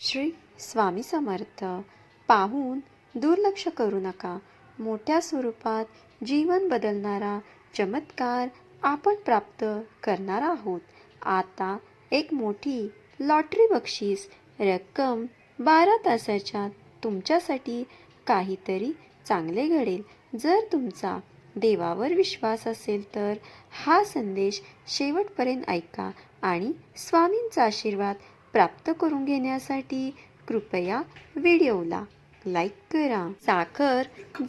श्री स्वामी समर्थ पाहून दुर्लक्ष करू नका. मोठ्या स्वरूपात जीवन बदलणारा चमत्कार आपण प्राप्त करणार आहोत. आता एक मोठी लॉटरी बक्षीस रक्कम बारा तासाच्या तुमच्यासाठी काहीतरी चांगले घडेल. जर तुमचा देवावर विश्वास असेल तर हा संदेश शेवटपर्यंत ऐका आणि स्वामींचा आशीर्वाद प्राप्त करून घेण्यासाठी कृपया व्हिडिओला लाईक करा. साखर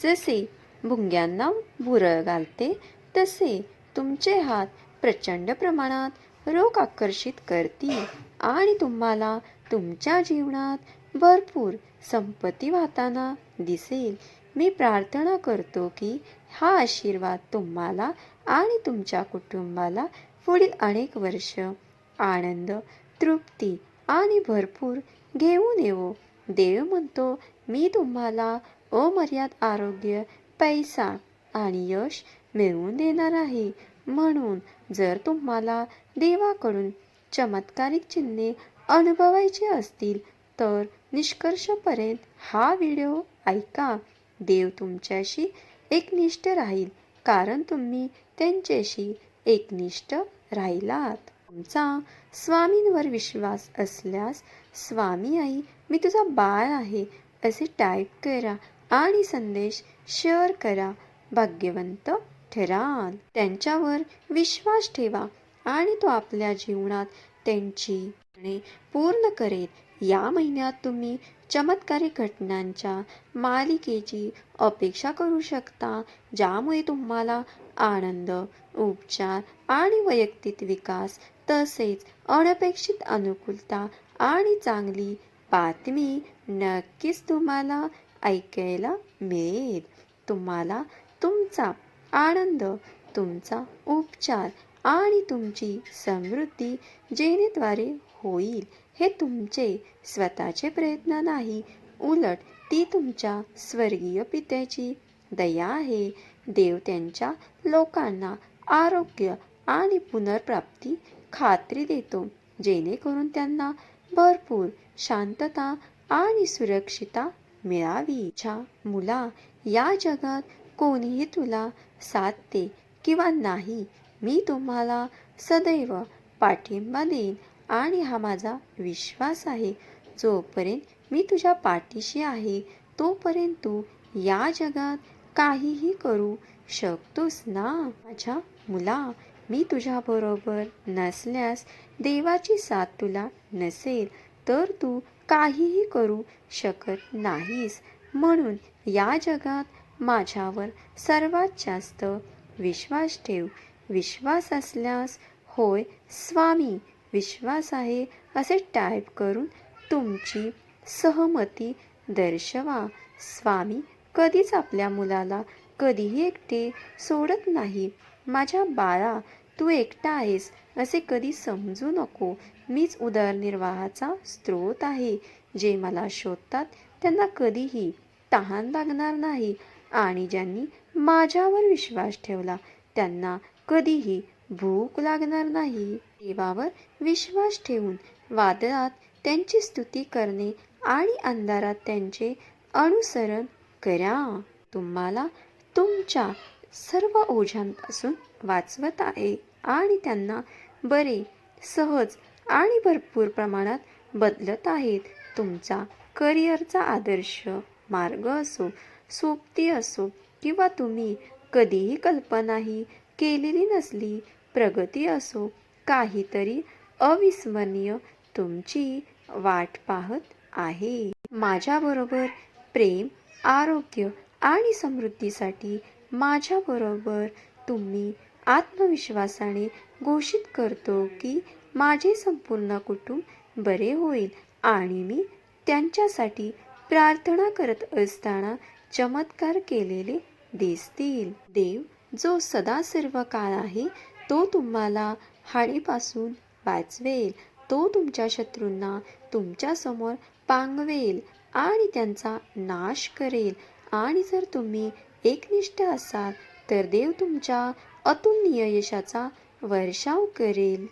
जसे भुंग्यांना भुरळ घालते तसे तुमचे हात प्रचंड प्रमाणात रोग आकर्षित करतील आणि तुम्हाला तुमच्या जीवनात भरपूर संपत्ती वाहताना दिसेल. मी प्रार्थना करतो की हा आशीर्वाद तुम्हाला आणि तुमच्या कुटुंबाला पुढील अनेक वर्ष आनंद तृप्ती आणि भरपूर घेऊन येवो देव म्हणतो मी तुम्हाला अमर्याद आरोग्य पैसा आणि यश मिळवून देणार आहे. म्हणून जर तुम्हाला देवाकडून चमत्कारिक चिन्हे अनुभवायची असतील तर निष्कर्षपर्यंत हा व्हिडिओ ऐका. देव तुमच्याशी एकनिष्ठ राहील कारण तुम्ही त्यांच्याशी एकनिष्ठ राहिलात. तुमचा स्वामींवर विश्वास असल्यास स्वामी आई मी तुझा बाळ आहे. असे टाईप करा आणि संदेश शेअर करा. भाग्यवंत ठराल. त्यांच्यावर विश्वास ठेवा आणि तो आपल्या जीवनात त्यांची पूर्ण करेल. या महिन्यात तुम्ही चमत्कारिक घटनांच्या मालिकेची अपेक्षा करू शकता ज्यामुळे तुम्हाला आनंद उपचार आणि वैयक्तिक विकास तसेच अनपेक्षित अनुकूलता आणि चांगली बातमी नक्कीच तुम्हाला ऐकायला मिळेल. तुम्हाला तुमचा आनंद तुमचा उपचार आणि तुमची समृद्धी जेनेद्वारे होईल हे तुमचे स्वतःचे प्रयत्न नाही. उलट ती तुमच्या स्वर्गीय पित्याची दया आहे. देव त्यांच्या लोकांना आरोग्य आणि पुनर्प्राप्ती खात्री देतो जेणेकरून त्यांना भरपूर शांतता आणि सुरक्षिता मिळावी. छा मुला या जगात कोणीही तुला साधते किंवा नाही मी तुम्हाला सदैव पाठिंबा देईन आणि हा माझा विश्वास आहे. जोपर्यंत मी तुझ्या पाठीशी आहे तोपर्यंत तू या जगात काहीही करू शकतोस ना? माझ्या मुला मी तुझ्याबरोबर नसल्यास देवाची साथ तुला नसेल तर तू काहीही करू शकत नाहीस. म्हणून या जगात माझ्यावर सर्वात जास्त विश्वास ठेव. विश्वास असल्यास होय स्वामी विश्वास आहे असे टाईप करून तुमची सहमती दर्शवा. स्वामी कधीच आपल्या मुलाला कधीही एकटे सोडत नाही. माझ्या बाळा तू एकटा आहेस असे कधी समजू नको. मीच उदरनिर्वाहाचा स्रोत आहे. जे मला शोधतात त्यांना कधीही तहान लागणार नाही. आणि ज्यांनी माझ्यावर विश्वास ठेवला त्यांना कधीही भूक लागणार नाही. देवावर विश्वास ठेवून वादळात त्यांची स्तुती करणे आणि अंधारात त्यांचे अनुसरण करा. तुम्हाला तुमच्या सर्व ओझ्यांपासून वाचवत आहे आणि त्यांना बरे सहज आणि भरपूर प्रमाणात बदलत आहेत. तुमचा करिअरचा आदर्श मार्ग असो सोबती असो किंवा तुम्ही कधीही कल्पनाही केलेली नसली प्रगती असो काहीतरी अविस्मरणीय तुमची वाट पाहत आहे. माझ्याबरोबर प्रेम आरोग्य आणि समृद्धीसाठी माझ्याबरोबर तुम्ही आत्मविश्वासाने घोषित करतो की माझे संपूर्ण कुटुंब बरे होईल आणि मी त्यांच्यासाठी प्रार्थना करत असताना चमत्कार केलेले दिसतील. देव जो सदा सर्व काळ आहे तो तुम्हाला हाडीपासून वाचवेल. तो तुमच्या शत्रूंना तुमच्यासमोर पांगवेल आणि त्यांचा नाश करेल. आणि जर तुम्ही एकनिष्ठ असाल तर देव तुमच्या अतुलनीय यशाचा वर्षाव करेल.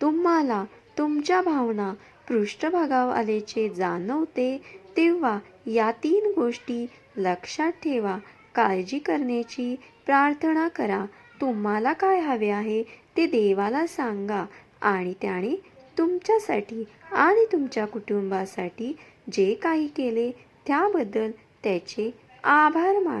तुम्हाला तुमच्या भावना पृष्ठभागावर आल्याचे जाणवते तेव्हा या तीन गोष्टी लक्षात ठेवा. काळजी करण्याची प्रार्थना करा. तुम्हाला काय हवे आहे ते देवाला सांगा आणि त्याने तुमच्यासाठी आणि तुमच्या कुटुंबासाठी जे काही केले त्याबद्दल त्याचे आभार मान